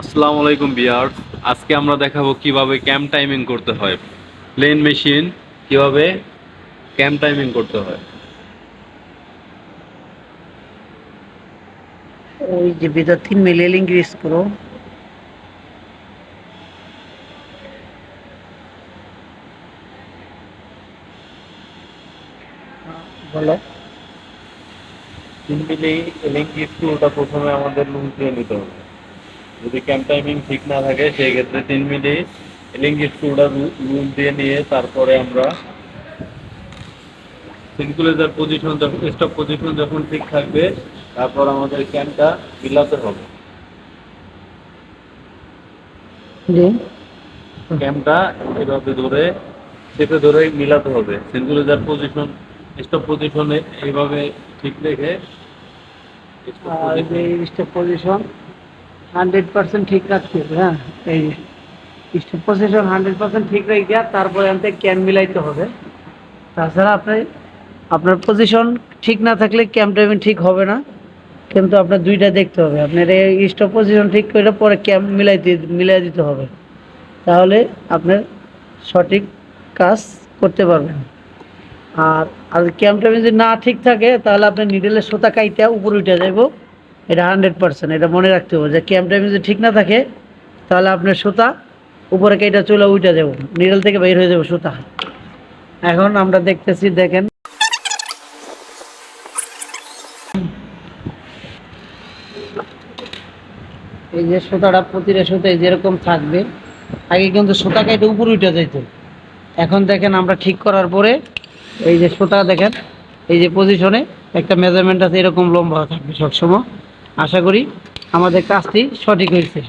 আসসালামু আলাইকুম বিয়ার্স আজকে আমরা দেখাবো কীভাবে ক্যাম টাইমিং করতে হয়। প্লেন মেশিন কীভাবে ক্যাম টাইমিং করতে হয়। ওই যে ভিতর তিন মিলি ইংলিশ করো। বলো। তিন মিলি এলিঙ্কি স্ক্রুটা প্রথমে আমাদের লুজ দিয়ে নিতে হবে। যদি ক্যাম্প টাইমিং ঠিক না থাকে সেই ক্ষেত্রে তিন মিলি এলিঙ্কি স্ক্রুটা লুজ দিয়ে নিয়ে তারপরে আমরা সিনকুলেজার পজিশন যখন স্টপ পজিশন যখন ঠিক থাকবে তারপর আমাদের ক্যামটা মিলাতে হবে। যে ক্যামটা এভাবে ধরে চেপে ধরে মিলাতে হবে। সিঙ্গুলার পজিশন স্টপ পজিশনে এইভাবে ঠিক রেখে স্টেপ পজিশন হান্ড্রেড পার্সেন্ট ঠিক রাখতে হবে হ্যাঁ এই স্টেপ পজিশন হান্ড্রেড পার্সেন্ট ঠিক রেখে তারপরে আনতে ক্যাম মিলাইতে হবে। তাছাড়া আপনি আপনার পজিশন ঠিক না থাকলে ক্যাম টাইমিং ঠিক হবে না। কিন্তু আপনার দুইটা দেখতে হবে, আপনার এই স্টপ পজিশন ঠিক করে পরে ক্যাম মিলাইতে, মিলাই দিতে হবে। তাহলে আপনার সঠিক কাজ করতে পারবেন। আর আর ক্যাম টাইমিং যদি না ঠিক থাকে, তাহলে আপনার নিডেলের সুতা কাইটা উপরে উঠে যাইব। এটা হান্ড্রেড পার্সেন্ট এটা মনে রাখতে হবে যে ক্যাম টাইমিং যদি ঠিক না থাকে, তাহলে আপনার সুতা উপরে কাইটা চলে উঠে যাব নিডেল থেকে বের হয়ে যাবে সুতা। এখন আমরা দেখতেছি, দেখেন। এই যে সুতাটা প্রতিটা সুতায় যেরকম থাকবে, আগে কিন্তু সুতা কেটে উপরে উঠে যাইত। এখন দেখেন আমরা ঠিক করার পরে, এই যে সুতা দেখেন, এই যে পজিশনে একটা মেজারমেন্ট আছে, এরকম লম্বা থাকবে সবসময়। আশা করি আমাদের কাজটি সঠিক হয়েছে।